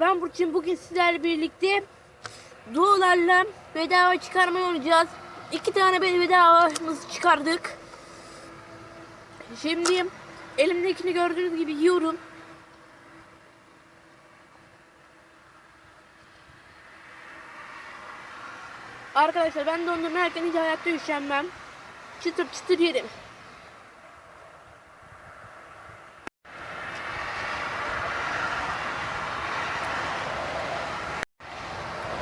Ben Burçin bugün sizlerle birlikte duolarla bedava çıkarmayı oynayacağız. İki tane be- bedavamızı çıkardık. Şimdi elimdekini gördüğünüz gibi yiyorum. Arkadaşlar ben dondurma yerken hiç hayatta üşenmem. Çıtır çıtır yerim.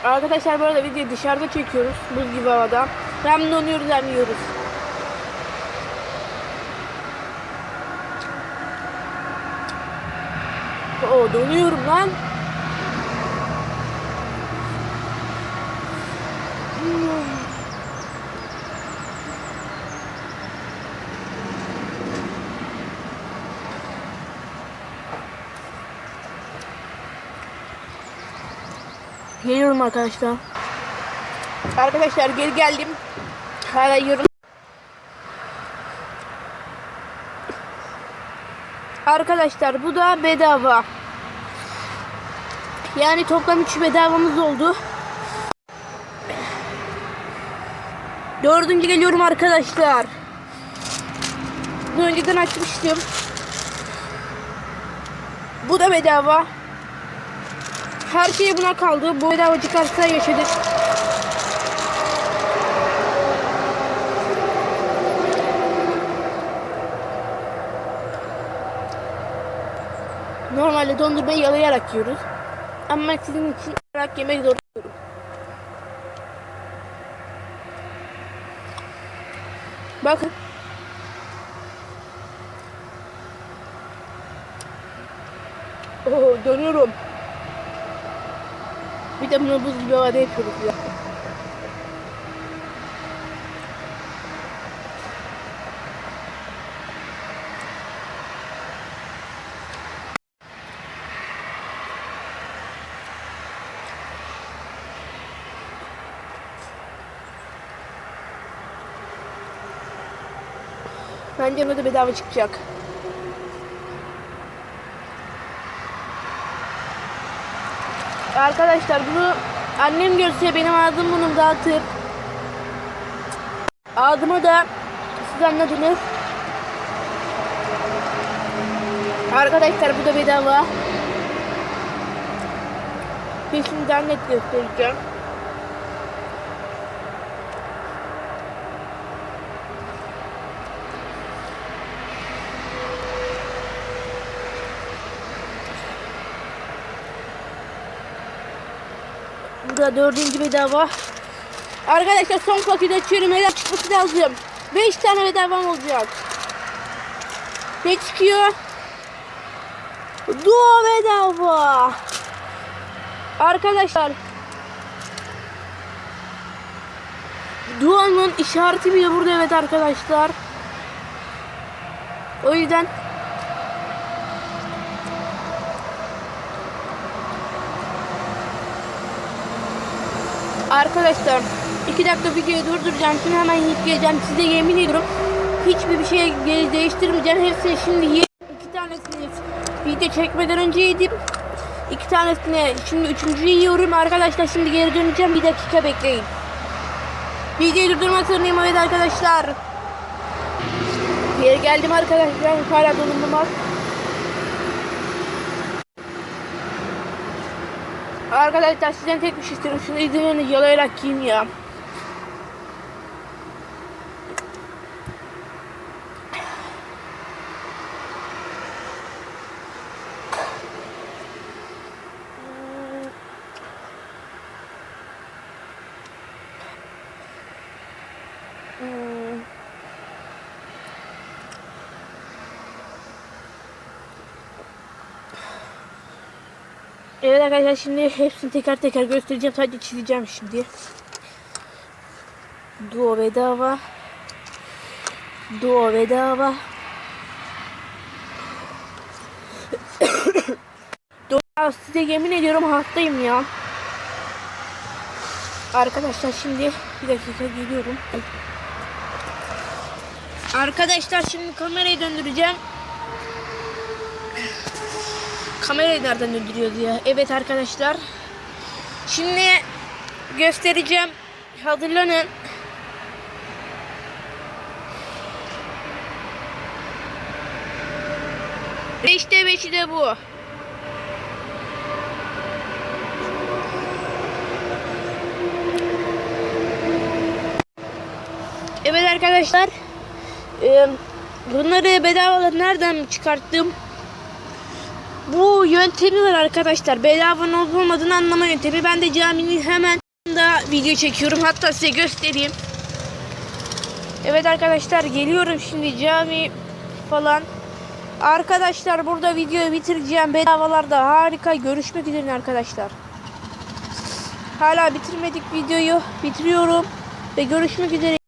Arkadaşlar bu arada videoyu dışarıda çekiyoruz. Buz gibi havada. Hem donuyoruz hem yiyoruz. Oo donuyorum lan. Hmm. Geliyorum arkadaşlar. Arkadaşlar geri geldim. Hala yiyorum. Arkadaşlar bu da bedava. Yani toplam 3 bedavamız oldu. Dördüncü geliyorum arkadaşlar. Bunu önceden açmıştım. Bu da bedava. Her şey buna kaldı. Bu bedava çıkarsa yaşadık. Normalde dondurmayı yalayarak yiyoruz. Ama sizin için yalayarak yemek zorundayım. Bakın. Oo, dönüyorum. Bir de bunu buz gibi havada yapıyoruz ya. Bence da bedava çıkacak. Arkadaşlar bunu annem görse benim ağzım bunu dağıtır. Ağzıma da siz anladınız. Arkadaşlar bu da bedava. Şimdiden net göstereceğim. Bu da dördüncü bedava. Arkadaşlar son paketi açıyorum. Helal çıkması lazım. 5 tane bedavam olacak. Ne çıkıyor? Duo bedava. Arkadaşlar. Duo'nun işareti bile burada evet arkadaşlar. O yüzden Arkadaşlar iki dakika videoyu durduracağım. Şimdi hemen yiyip geleceğim. Size yemin ediyorum hiçbir bir şey değiştirmeyeceğim. Hepsini şimdi ye. İki tanesini video çekmeden önce yedim. İki tanesini şimdi üçüncüyü yiyorum. Arkadaşlar şimdi geri döneceğim. Bir dakika bekleyin. Videoyu durdurmak zorundayım evet arkadaşlar. Geri geldim arkadaşlar. Hala dolumum var. Arkadaşlar sizden tek bir şey istiyorum. Şunu izlemeni yalayarak yiyin ya. Hmm. Evet arkadaşlar şimdi hepsini teker teker göstereceğim. Sadece çizeceğim şimdi. Duo bedava. Duo bedava. Duo size yemin ediyorum hastayım ya. Arkadaşlar şimdi bir dakika geliyorum. Arkadaşlar şimdi kamerayı döndüreceğim. Kamerayı nereden döndürüyordu ya? Evet arkadaşlar. Şimdi göstereceğim. Hazırlanın. Beşte beşi de bu. Evet arkadaşlar. e, Bunları bedavadan nereden çıkarttım? Bu yöntemi var arkadaşlar. Bedava olup olmadığını anlama yöntemi. Ben de caminin hemen da video çekiyorum. Hatta size göstereyim. Evet arkadaşlar geliyorum şimdi cami falan. Arkadaşlar burada videoyu bitireceğim. Bedavalarda harika. Görüşmek üzere arkadaşlar. Hala bitirmedik videoyu. Bitiriyorum. Ve görüşmek üzere.